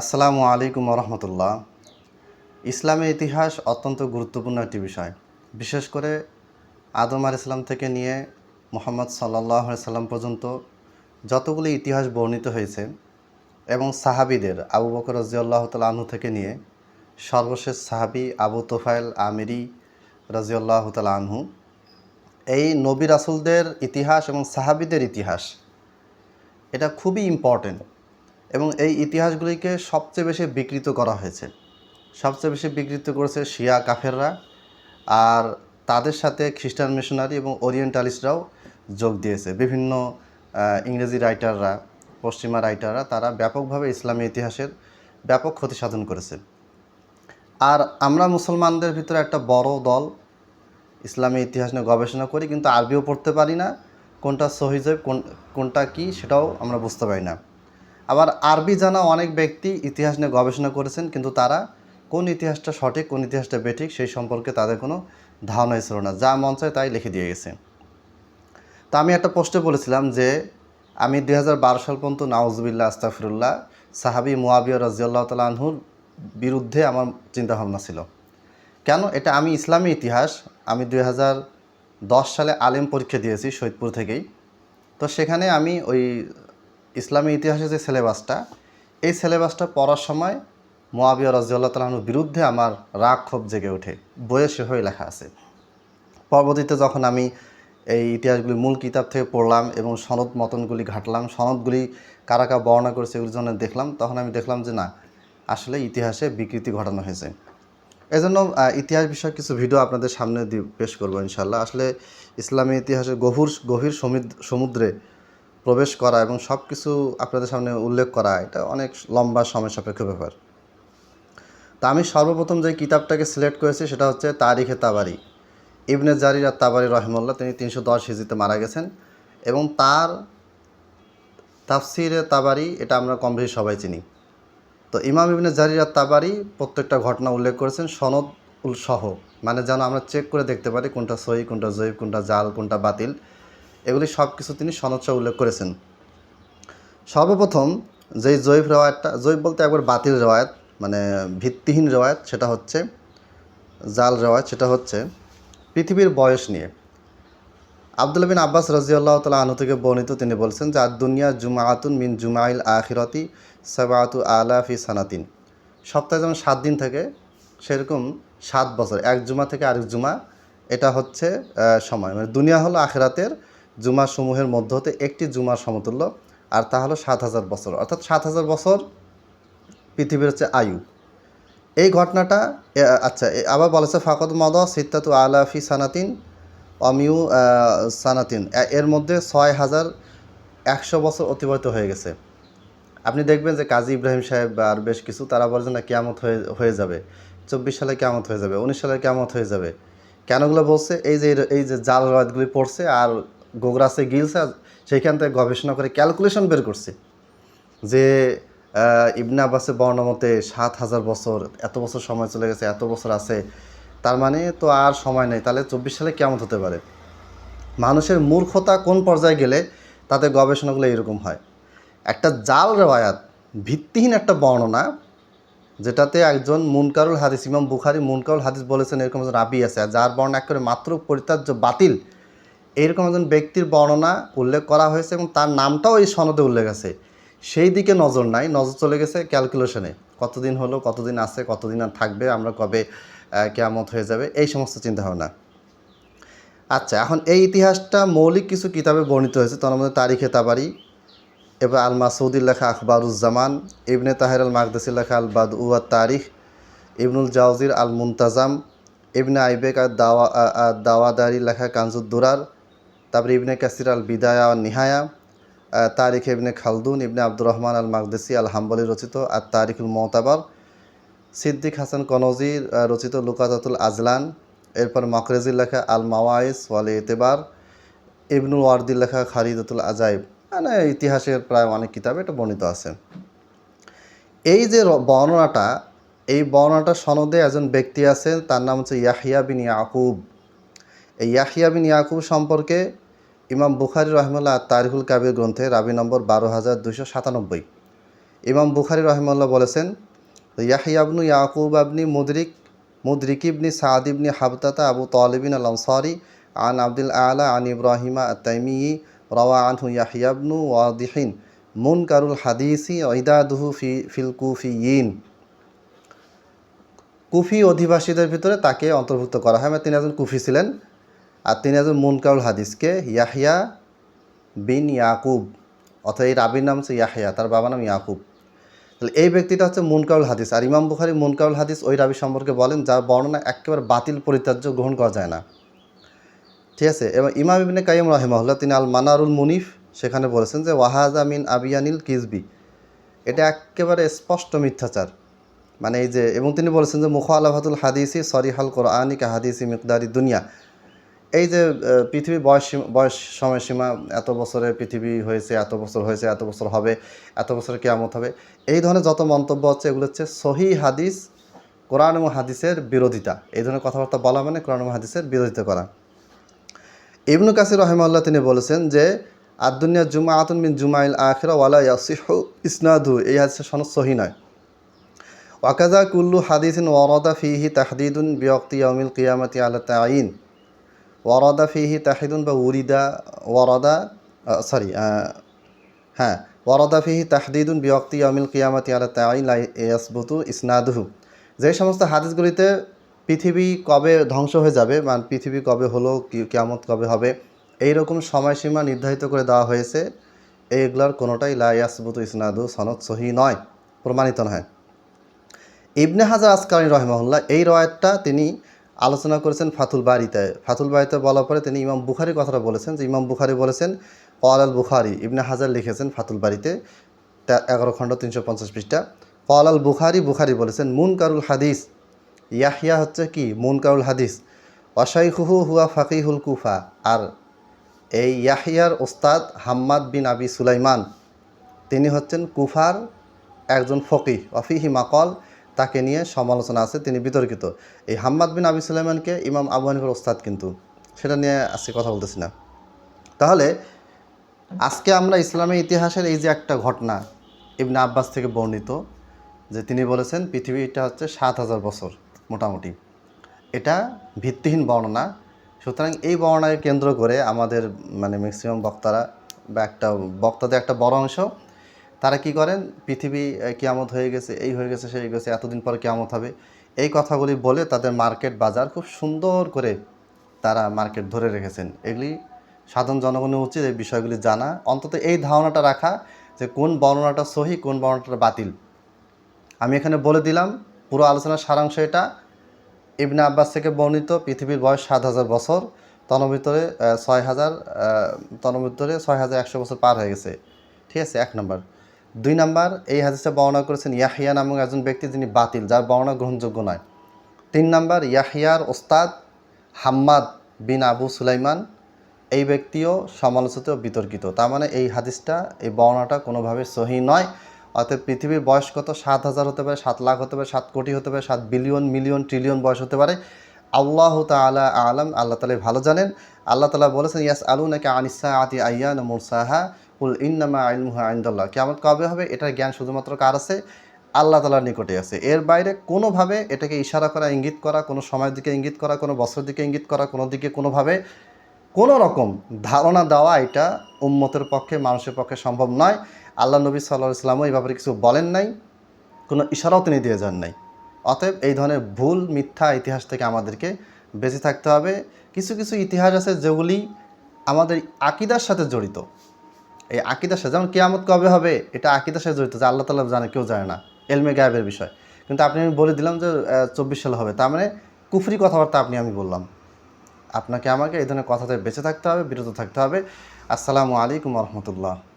আসসালামু আলাইকুম রহমতুল্লাহ ইসলামের ইতিহাস অত্যন্ত গুরুত্বপূর্ণ একটি বিষয়। বিশেষ করে আদম আল ইসলাম থেকে নিয়ে মোহাম্মদ সাল্লাহ সাল্লাম পর্যন্ত যতগুলি ইতিহাস বর্ণিত হয়েছে এবং সাহাবিদের আবু বকর রাজিউল্লাহ তাল আনহু থেকে নিয়ে সর্বশেষ সাহাবি আবু তোফাইল আমিরি রাজিউল্লাহ তাল আনহু, এই নবী রাসুলদের ইতিহাস এবং সাহাবিদের ইতিহাস, এটা খুবই ইম্পর্টেন্ট এবং এই ইতিহাসগুলিকে সবচেয়ে বেশি বিকৃত করা হয়েছে। সবচেয়ে বেশি বিকৃত করেছে শিয়া কাফেররা আর তাদের সাথে খ্রিস্টান মিশনারি এবং ওরিয়েন্টালিস্টরাও যোগ দিয়েছে। বিভিন্ন ইংরেজি রাইটাররা, পশ্চিমা রাইটাররা তারা ব্যাপকভাবে ইসলামী ইতিহাসের ব্যাপক ক্ষতি সাধন করেছে। আর আমরা মুসলমানদের ভিতরে একটা বড় দল, ইসলামী ইতিহাস নিয়ে গবেষণা করি, কিন্তু আরবিও পড়তে পারি না। কোনটা সহিজেব কোন, কোনটা কি সেটাও আমরা বুঝতে পারি না। আবার আরবি জানা অনেক ব্যক্তি ইতিহাস নিয়ে গবেষণা করেছেন, কিন্তু তারা কোন ইতিহাসটা সঠিক, কোন ইতিহাসটা বেঠিক সেই সম্পর্কে তাদের কোনো ধারণাই ছিল না। যা মন চায় তাই লিখে দিয়ে গেছে। তা আমি একটা পোস্টে বলেছিলাম যে, আমি দুই হাজার বারো সাল পর্যন্ত নাউজবিল্লা আস্তাফিরুল্লাহ সাহাবি মুয়াবিয়া রাজিউল্লাহ তাল আনহুর বিরুদ্ধে আমার চিন্তাভাবনা ছিল। কেন? এটা আমি ইসলামী ইতিহাস, আমি দুই দশ সালে আলেম পরীক্ষা দিয়েছি সৈয়দপুর থেকেই। তো সেখানে আমি ওই ইসলামী ইতিহাসের যে সিলেবাসটা, এই সিলেবাসটা পড়ার সময় মোয়াবিয়া রাজিউল্লাহ তালাহনুর বিরুদ্ধে আমার রাগ ক্ষোভ জেগে ওঠে, বইয়ে সে হয়ে লেখা আছে। পরবর্তীতে যখন আমি এই ইতিহাসগুলি মূল কিতাব থেকে পড়লাম এবং সনদ মতনগুলি ঘাটলাম, সনদগুলি কারা কারা বর্ণনা করেছে এগুলোর জন্য দেখলাম, তখন আমি দেখলাম যে না, আসলে ইতিহাসে বিকৃতি ঘটানো হয়েছে। এজন্য ইতিহাস বিষয়ক কিছু ভিডিও আপনাদের সামনে পেশ করব ইনশাল্লাহ আসলে ইসলামী ইতিহাসের গভীর গভীর সমুদ্রে প্রবেশ করা এবং সব কিছু আপনাদের সামনে উল্লেখ করা, এটা অনেক লম্বা সময় সাপেক্ষ ব্যাপার। তা আমি সর্বপ্রথম যে কিতাবটাকে সিলেক্ট করেছি সেটা হচ্ছে তারিখে তাবারি। ইবনে জারির আর তাবারি রহমুল্লাহ তিনি তিনশো দশ হিজিতে মারা গেছেন এবং তার তাফসিরে তাবারি, এটা আমরা কম বেশি সবাই চিনি। তো ইমাম ইবনে জারির আর তাবারি প্রত্যেকটা ঘটনা উল্লেখ করেছেন, সনদ সহ মানে যেন আমরা চেক করে দেখতে পারি কোনটা সহি, কোনটা জৈব কোনটা জাল, কোনটা বাতিল। এগুলি সব কিছু তিনি সনদ উল্লেখ করেছেন। সর্বপ্রথম যেই জয়ীব রেওয়ায়তটা জৈব বলতে একবার বাতিল রেওয়ায়ত মানে ভিত্তিহীন রেওয়ায়ত, সেটা হচ্ছে জাল রেওয়ায়ত, সেটা হচ্ছে পৃথিবীর বয়স নিয়ে। আবদুল্লা বিন আব্বাস রাজিউল্লাহ তালা আনু থেকে বর্ণিত তিনি বলছেন যে আর দুনিয়া জুমাআতুন মিন জুমাইল আখিরতি সাবাতু আলাফি সানাতিন। সপ্তাহে যেমন সাত দিন থাকে, সেরকম সাত বছর, এক জুমা থেকে আরেক জুমা, এটা হচ্ছে সময়। মানে দুনিয়া হলো আখিরাতের জুমা সমূহের মধ্য হতে একটি জুমার সমতুল্য, আর তা হলো সাত হাজার বছর। অর্থাৎ সাত হাজার বছর পৃথিবীর হচ্ছে আয়ু। এই ঘটনাটা আচ্ছা আবার বলেছে ফাকত মদ সিত্তাতু আলাফি সানাতিন অমিউ সানাতিন। এর মধ্যে ছয় হাজার একশো বছর অতিবাহিত হয়ে গেছে। আপনি দেখবেন যে কাজী ইব্রাহিম সাহেব আর বেশ কিছু, তারা বলে যে না, কেয়ামত হয়ে হয়ে যাবে। চব্বিশ সালে কেয়ামত হয়ে যাবে, উনিশ সালে কেয়ামত হয়ে যাবে। কেনগুলো বলছে? এই যে এই যে জাল রাতগুলি পড়ছে, আর গোগরাসে আর সেইখান থেকে গবেষণা করে ক্যালকুলেশন বের করছে যে ইবনে আব্বাসে বর্ণমতে সাত হাজার বছর, এত বছর সময় চলে গেছে, এত বছর আছে। তার মানে তো আর সময় নেই। তাহলে চব্বিশ সালে কেমন হতে পারে? মানুষের মূর্খতা কোন পর্যায়ে গেলে তাদের গবেষণাগুলো এরকম হয়? একটা জাল রেওয়ায়াত, ভিত্তিহীন একটা বর্ণনা, যেটাতে একজন মুনকারুল হাদিস, ইমাম বুখারি মুনকারুল হাদিস বলেছেন, এরকম রাবি আছে যার বর্ণনা করে মাত্র পরিত্যাজ্য বাতিল। এইরকম একজন ব্যক্তির বর্ণনা উল্লেখ করা হয়েছে এবং তার নামটাও এই সনদে উল্লেখ আছে। সেই দিকে নজর নাই, নজর চলে গেছে ক্যালকুলেশনে কতদিন হলো, কতদিন আছে, কতদিন আর থাকবে, আমরা কবে কেয়ামত হয়ে যাবে, এই সমস্ত চিন্তাভাবনা। আচ্ছা এখন এই ইতিহাসটা মৌলিক কিছু কিতাবে বর্ণিত হয়েছে, তার মধ্যে তারিখে তাবারি, এবার আল মাসুদির লেখা আখবারুজ্জামান, ইবনে তাহের আল মাকদাসির লেখা আল বাদ উয়া তারিখ, ইবনুল জাউজির আল মুনতাজাম ইবনে আইবেক আর দাওয়া দাওয়াদারি লেখা কানজুদ্দুরার তারপরে ইবনে কাসির আল বিদায়া নিহায়া তারিখ ইবনে খালদুন, ইবনে আব্দুর রহমান আল মাকদেসি আল হাম্বলি রচিত, আর তারিখুল মতাবার সিদ্দিক হাসান কনজির রচিত লুকাতাতুল আজলান, এরপর মকরেজির লেখা আল মাওয়াইস ওয়ালে এতেবার ইবনুল ওয়ার্দির লেখা খারিদাতুল আজাইব। মানে ইতিহাসের প্রায় অনেক কিতাবে এটা বর্ণিত আছে। এই যে বর্ণনাটা, এই বর্ণনাটা সনদে একজন ব্যক্তি আছেন, তার নাম হচ্ছে ইয়াহিয়া বিন ইয়াকুব। এই ইয়াহিয়া বিন ইয়াকুব সম্পর্কে ইমাম বুখারি রহমুল্লাহ তারিহুল কাবির গ্রন্থে রাবি নম্বর বারো হাজার দুশো সাতানব্বই। ইমাম বুখারি রহমাল্লাহ বলেছেন ইয়াহিয়াবনু ইয়াকুব আবনি মুদরিক মুদরিক ইবনি সাদ ইবনি হাবতাতা আবু তালিবিন আল আনসারি আন আব্দুল আলা আন ইব্রাহিমা তাইমি রওয়া আনহু ইয়াহিয়াবনু ওয়াদিহিন মুন কারুল হাদিসি ইদাদুহু ফি, ফিল কুফিয়িন কুফি অধিবাসীদের ভিতরে তাকে অন্তর্ভুক্ত করা হয়। মানে তিনি একজন কুফি ছিলেন। আর তিনি একজন মুনকাউল হাদিসকে ইয়াহিয়া বিন ইয়াকুব। অর্থাৎ এই রাবির নাম হচ্ছে ইয়াহিয়া তার বাবার নাম ইয়াকুব। তাহলে এই ব্যক্তিটা হচ্ছে মুনকাউল হাদিস। আর ইমাম বুখারি মুনকাউল হাদিস ওই রাবি সম্পর্কে বলেন, যার বর্ণনা একেবারে বাতিল পরিত্যাজ্য গ্রহণ করা যায় না। ঠিক আছে? এবং ইমাম ইবনে কাইম রহিমাহুল্লাহ, তিনি আল মানারুল মুনিফ, সেখানে বলেছেন যে, ওয়াহাজা মিন আবিয়ানিল কিজবি এটা একেবারে স্পষ্ট মিথ্যাচার। মানে এই যে, এবং তিনি বলেছেন যে মুখ আলাহাতুল হাদিসি সরিহাল কোরআনিক হাদিসি মিকদারি দুনিয়া। এই যে আহ, পৃথিবী বয়স বয়স সময়সীমা এত বছরে পৃথিবী হয়েছে এত বছর হয়েছে এত বছর হবে এত বছরে কেয়ামত হবে এই ধরনের যত মন্তব্য হচ্ছে এগুলো হচ্ছে সহি হাদিস কোরআন এবং হাদিসের বিরোধিতা। এই ধরনের কথাবার্তা বলা মানে কোরআন এবং হাদিসের বিরোধিতা করা। ইবনু কাসির রহমাল্লাহ তিনি বলেছেন যে আদুনিয়া জুমা আতুন মিন জুমাইল আখেরা ওয়ালা ইয়াসিহু ইসনাদু। এই হাদিসের সনদ সহি নয়। ওয়াকাজা কুল্লু হাদিসিন ওয়ারদা ফিহি তাহদিদুন বিয়ক্তি ইয়াউমিল কিয়ামতি আলা তাইন ওয়ারদা ফিহি তাহিদুন বা উরিদা ওয়ারদা সরি হ্যাঁ ওয়ারদা ফিহি তাহদিদুন বিয়ক্তি ইয়াউমিল কিয়ামতি আলা তাইন ইয়াসবুতু ইসনাদুহু যে সমস্ত হাদিসগুলিতে পৃথিবী কবে ধ্বংস হয়ে যাবে মানে পৃথিবী কবে হলো কিয়ামত কবে হবে এই রকম সময়সীমা নির্ধারিত করে দেওয়া হয়েছে এইগুলোর কোনোটাই লা ইয়াসবুতু ইসনাদু, সনদ সহি নয়, প্রমাণিত নয়। ইবনে হাজার আসকানি রহমাহুল্লাহ এই রয়াতটা তিনি আলোচনা করেছেন ফাতুল বাড়িতে ফাতুল বাড়িতে বলার পরে তিনি ইমাম বুখারির কথাটা বলেছেন যে, ইমাম বুখারি বলেছেন কল আল বুখারি ইবনে হাজার লিখেছেন ফাতুল বাড়িতে এগারো খণ্ড তিনশো পঞ্চাশ পৃষ্ঠা। কল আল বুখারি বুখারি বলেছেন মুন কারুল হাদিস। ইয়াহিয়া হচ্ছে কি? মুন কারুল হাদিস। অশাইহুহু হুয়া ফাকিহুল কুফা। আর এই ইয়াহিয়ার ওস্তাদ হাম্মাদ বিন আবি সুলাইমান, তিনি হচ্ছেন কুফার একজন ফকিহ। অফিহি মাকল তাকে নিয়ে সমালোচনা আছে, তিনি বিতর্কিত। এই হাম্মাদ বিন আবি সুলাইমানকে ইমাম আবু হানিফার ওস্তাদ কিন্তু, সেটা নিয়ে আজকে কথা বলতেছি না। তাহলে, আজকে আমরা ইসলামের ইতিহাসের এই যে একটা ঘটনা, ইবনে আব্বাস থেকে বর্ণিত, যে তিনি বলেছেন, পৃথিবীটা হচ্ছে সাত হাজার বছর মোটামুটি। এটা ভিত্তিহীন বর্ণনা। সুতরাং এই বর্ণনাকে কেন্দ্র করে আমাদের মানে ম্যাক্সিমাম বক্তারা বা একটা বক্তাদের একটা বড় অংশ তারা কি করেন? পৃথিবী কিয়ামত হয়ে গেছে, এই হয়ে গেছে, সেই গেছে, এতদিন পরে কিয়ামত হবে। এই কথাগুলি বলে তাদের মার্কেট বাজার খুব সুন্দর করে তারা মার্কেট ধরে রেখেছেন। এগুলি সাধারণ জনগণের উচিত এই বিষয়গুলি জানা। অন্তত এই ধারণাটা রাখা যে কোন বর্ণনাটা সহি, কোন বর্ণনাটা বাতিল। আমি এখানে বলে দিলাম, পুরো আলোচনার সারাংশ এটা। ইবনে আব্বাস থেকে বর্ণিত, পৃথিবীর বয়স সাত হাজার বছর তন্মধ্যে ছয় হাজার তন্মধ্যে ছয় হাজার একশো বছর পার হয়ে গেছে। ঠিক আছে, এক নম্বর। দুই নাম্বার, এই হাদিসটা বর্ণনা করেছেন ইয়াহিয়া নামক একজন ব্যক্তি যিনি বাতিল, যার বর্ণনা গ্রহণযোগ্য নয়। তিন নাম্বার, ইয়াহিয়ার ওস্তাদ হাম্মাদ বিন আবু সুলাইমান, এই ব্যক্তিও সমালোচিত বিতর্কিত। তার মানে এই হাদিসটা, এই বর্ণনাটা কোনোভাবে সহি নয়। অর্থাৎ পৃথিবীর বয়স কত? সাত হাজার হতে পারে, সাত লাখ হতে পারে, সাত কোটি হতে পারে, সাত বিলিয়ন, মিলিয়ন, ট্রিলিয়ন বয়স হতে পারে। আল্লাহ তালা আলম, আল্লাহ তালা ভালো জানেন। আল্লাহ তালা বলেছেন ইয়াস আলু নাকি আনিসা আতি আইয়ান মুরসাহা। উল ইন্নামা আইলমুহা আইন্দুল্লাহ কেমন কবে হবে? এটার জ্ঞান শুধুমাত্র কার আছে? আল্লাহ তালার নিকটে আছে। এর বাইরে কোনোভাবে এটাকে ইশারা করা, ইঙ্গিত করা, কোনো সময়ের দিকে ইঙ্গিত করা, কোনো বছরের দিকে ইঙ্গিত করা, কোনো দিকে কোনোভাবে কোনো রকম ধারণা দেওয়া এটা উম্মতের পক্ষে, মানুষের পক্ষে সম্ভব নয়। আল্লাহ নবী সাল্লাহ ইসলামও এই ব্যাপারে কিছু বলেন নাই, কোনো ইশারাও তিনি দিয়ে যান নাই। অতএব এই ধরনের ভুল, মিথ্যা ইতিহাস থেকে আমাদেরকে বেঁচে থাকতে হবে। কিছু কিছু ইতিহাস আছে যেগুলি আমাদের আকিদার সাথে জড়িত। এই আকিদার সাথে যেমন কেয়ামত কবে হবে? এটা আকিদার সাথে জড়িত, যে আল্লাহ তালা জানে, কেউ জানে না। এলমে গায়েবের বিষয়। কিন্তু আপনি আমি বলে দিলাম যে চব্বিশ সালে হবে। তার মানে কুফরি কথাবার্তা আপনি, আমি বললাম। আপনাকে আমাকে এই ধরনের কথাতে বেঁচে থাকতে হবে, বিরত থাকতে হবে। আসসালামু আলাইকুম রহমতুল্লাহ।